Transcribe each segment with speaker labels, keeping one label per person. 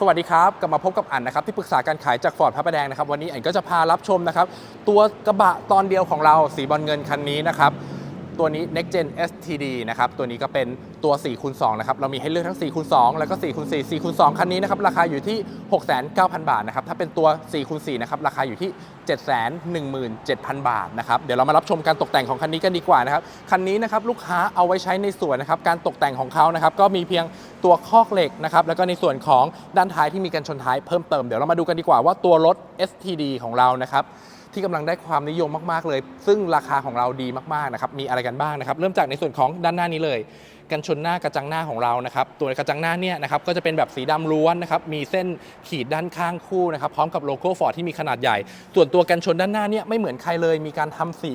Speaker 1: สวัสดีครับกลับมาพบกับอันนะครับที่ปรึกษาการขายจากฟอร์ดพระประแดงนะครับวันนี้อันก็จะพารับชมนะครับตัวกระบะตอนเดียวของเราสีบอลเงินคันนี้นะครับ ตัวนี้ Next Gen STD นะครับ ตัวนี้ก็เป็นตัว4คูณ2นะครับ เรามีให้เลือกทั้ง4คูณ2แล้วก็4คูณ4 4คูณ2คันนี้นะครับ ราคาอยู่ที่ 6,900 บาทนะครับ ถ้าเป็นตัว4คูณ4นะครับ ราคาอยู่ที่ 717,000 บาทนะครับ เดี๋ยวเรามารับชมการตกแต่งของคันนี้กันดีกว่านะครับ คันนี้นะครับลูกค้าเอาไว้ใช้ในส่วนนะครับ การตกแต่งของเขานะครับ ก็มีเพียงตัวคอกเหล็กนะครับ แล้วก็ในส่วนของด้านท้ายที่มีกันชนท้ายเพิ่มเติม เดี๋ยวเรามาดูกันดีกว่าว่าตัวรถ STD ของเรานะครับที่กำลังได้ความนิยมมากๆเลย ซึ่งราคาของเราดีมากๆนะครับมีอะไรกันบ้างนะครับ เริ่มจากในส่วนของด้านหน้านี้เลย กันชนหน้ากระจังหน้าของเรานะครับตัวกระจังหน้าเนี่ยนะครับก็จะเป็นแบบสีดำล้วนนะครับมีเส้นขีดด้านข้างคู่นะครับพร้อมกับโลโก้ฟอร์ดที่มีขนาดใหญ่ ส่วนตัวกันชนด้านหน้าเนี่ยไม่เหมือนใครเลย มีการทำสี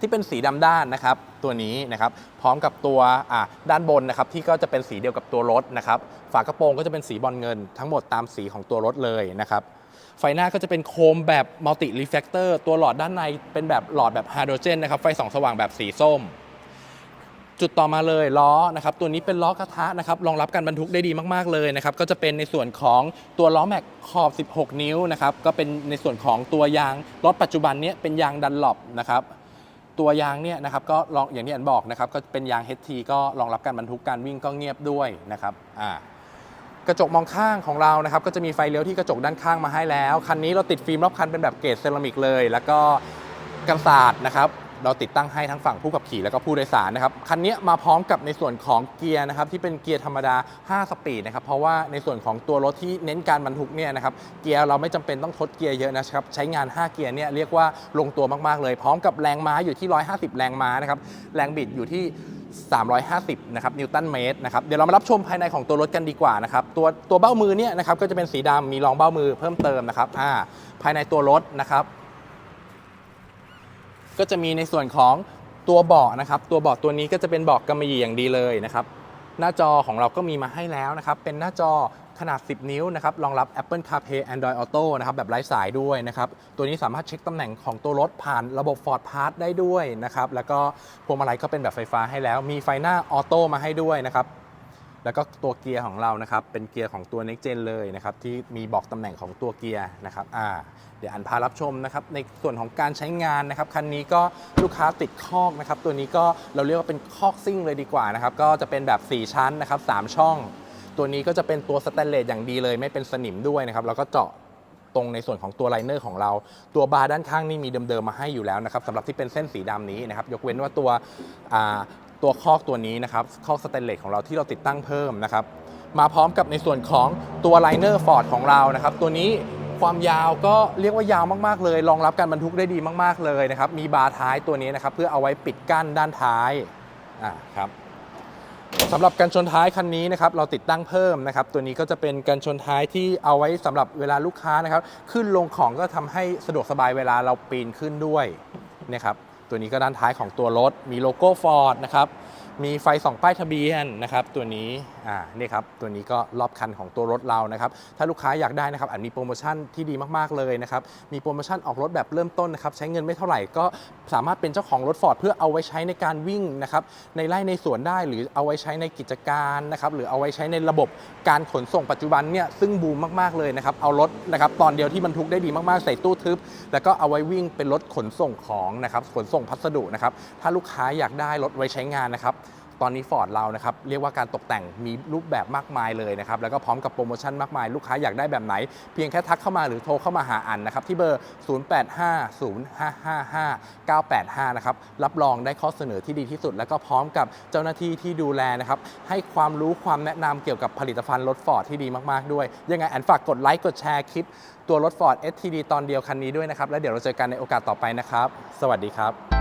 Speaker 1: ที่เป็นสีดำด้านนะครับตัวนี้นะครับพร้อมกับตัวอ่าด้านบนนะครับที่ก็จะเป็นสีเดียวกับตัวรถนะครับฝากระโปรงก็จะเป็นสีบอลเงิน ทั้งหมดตามสีของตัวรถเลยนะครับ ไฟหน้าก็จะเป็นโคมแบบมัลติรีเฟ c เตอร์ตัวหลอดด้านในเป็นแบบหลอดแบบไฮโดรเจนนะครับไฟส่องสว่างแบบสีส้ม จุดต่อมาเลยล้อนะครับตัวนี้เป็นล้อกระทะนะครับรองรับการบรรทุกได้ดีมากๆเลยนะครับก็จะเป็นในส่วนของตัวล้อแม็กขอบ 16 นิ้วนะครับก็เป็นในส่วนของตัวยางรถปัจจุบันนี้เป็นยางดันหลบนะครับตัวยางเนี่ยนะครับก็ลองอย่างที่อันบอกนะครับก็เป็นยาง HT ก็รองรับการบรรทุกการวิ่งก็เงียบด้วยนะครับอ่า กระจกมองข้างของเรานะครับก็จะมีไฟเลี้ยวที่กระจกด้านข้างมาให้แล้ว คันนี้เราติดฟิล์มรอบคันเป็นแบบเกรดเซรามิกเลย แล้วก็กันศาสตร์นะครับเราติดตั้งให้ทั้งฝั่งผู้ขับขี่แล้วก็ผู้โดยสารนะครับคันนี้มาพร้อมกับในส่วนของเกียร์นะครับที่เป็นเกียร์ธรรมดา 5 สปีดนะครับเพราะว่าในส่วนของตัวรถที่เน้นการบรรทุกเนี่ยนะครับเกียร์เราไม่จำเป็นต้องทดเกียร์เยอะนะครับใช้งาน 5 เกียร์เนี่ยเรียกว่าลงตัวมากๆเลย พร้อมกับแรงม้าอยู่ที่ 150 แรงม้านะครับแรงบิดอยู่ที่ 350 นะครับนิวตันเมตรนะครับเดี๋ยวเรามารับชมภายในของตัวรถกันดีกว่านะครับตัวตัวเบ้ามือเนี่ยนะครับก็จะเป็นสีดำมีรองเบ้ามือเพิ่มเติมนะครับอ่าภายในตัวรถนะครับก็จะมีในส่วนของตัวเบาะนะครับตัวเบาะตัวนี้ก็จะเป็นเบาะกำมะหยี่อย่างดีเลยนะครับ หน้าจอของเราก็มีมาให้แล้วนะครับ เป็นหน้าจอขนาด 10 นิ้วนะครับ รองรับ Apple CarPlay Android Auto นะครับแบบไร้สายด้วยนะครับ ตัวนี้สามารถเช็คตำแหน่งของตัวรถผ่านระบบ Ford Pass ได้ด้วยนะครับ แล้วก็พวงมาลัยก็เป็นแบบไฟฟ้าให้แล้ว มีไฟหน้าออโต้มาให้ด้วยนะครับ แล้วก็ตัวเกียร์ของเรานะครับเป็นเกียร์ของตัว Next Gen เลยนะครับที่มีบอกตำแหน่งของตัวเกียร์นะครับอ่าเดี๋ยวอันพารับชมนะครับในส่วนของการใช้งานนะครับคันนี้ก็ลูกค้าติดคอกนะครับตัวนี้ก็เราเรียกว่าเป็นคอกซิ่งเลยดีกว่านะครับก็จะเป็นแบบ 4 ชั้นนะครับ3ช่อง ตัวนี้ก็จะเป็นตัวสแตนเลสอย่างดีเลยไม่เป็นสนิมด้วยนะครับแล้วก็เจาะตรงในส่วนของตัวไลเนอร์ของเรา ตัวบาร์ด้านข้างนี่มีเดิมๆมาให้อยู่แล้วนะครับสำหรับที่เป็นเส้นสีดำนี้นะครับยกเว้นว่าตัว ตัวคอกตัวนี้นะครับคอกสแตนเลสของเราที่เราติดตั้งเพิ่มนะครับมาพร้อมกับในส่วนของตัวไลเนอร์ฟอร์ดของเรานะครับตัวนี้ความยาวก็เรียกว่ายาวมาก ๆ เลย รองรับการบรรทุกได้ดีมาก ๆ เลยนะครับ มีบาร์ท้ายตัวนี้นะครับ เพื่อเอาไว้ปิดกั้นด้านท้ายอ่าครับสำหรับกันชนท้ายคันนี้นะครับ เราติดตั้งเพิ่มนะครับ ตัวนี้ก็จะเป็นกันชนท้ายที่เอาไว้สำหรับเวลาลูกค้านะครับ ขึ้นลงของก็ทำให้สะดวกสบายเวลาเราปีนขึ้นด้วยนะครับ ตัวนี้ก็ด้านท้ายของตัวรถมีโลโก้ฟอร์ดนะครับ มีไฟส่องป้ายทะเบียนนะครับตัวนี้อ่านี่ครับตัวนี้ก็รอบคันของตัวรถเรานะครับถ้าลูกค้าอยากได้นะครับอันมีโปรโมชั่นที่ดีมากๆเลยนะครับมีโปรโมชั่นออกรถแบบเริ่มต้นนะครับใช้เงินไม่เท่าไหร่ก็สามารถเป็นเจ้าของรถฟอร์ดเพื่อเอาไว้ใช้ในการวิ่งนะครับในไร่ในสวนได้หรือเอาไว้ใช้ในกิจการนะครับหรือเอาไว้ใช้ในระบบการขนส่งปัจจุบันเนี่ยซึ่งบูมมากๆเลยนะครับเอารถนะครับตอนเดียวที่บรรทุกได้ดีมากๆใส่ตู้ทึบ แล้วก็เอาไว้วิ่งเป็นรถขนส่งของนะครับขนส่งพัสดุนะครับถ้าลูกค้าอยากได้รถไว้ใช้งานนะครับ ตอนนี้ฟอร์ดเรานะครับเรียกว่าการตกแต่งมีรูปแบบมากมายเลยนะครับแล้วก็พร้อมกับโปรโมชั่นมากมายลูกค้าอยากได้แบบไหน เพียงแค่ทักเข้ามาหรือโทรเข้ามาหาอันนะครับที่เบอร์ 0850555985 นะครับรับรองได้ข้อเสนอที่ดีที่สุด แล้วก็พร้อมกับเจ้าหน้าที่ที่ดูแลนะครับให้ความรู้ความแนะนำเกี่ยวกับผลิตภัณฑ์รถฟอร์ดที่ดีมากๆด้วย ยังไงอันฝากกดไลค์กดแชร์คลิปตัวรถ Ford STD ตอนเดียวคันนี้ด้วยนะครับ แล้วเดี๋ยวเราเจอกันในโอกาสต่อไปนะครับ สวัสดีครับ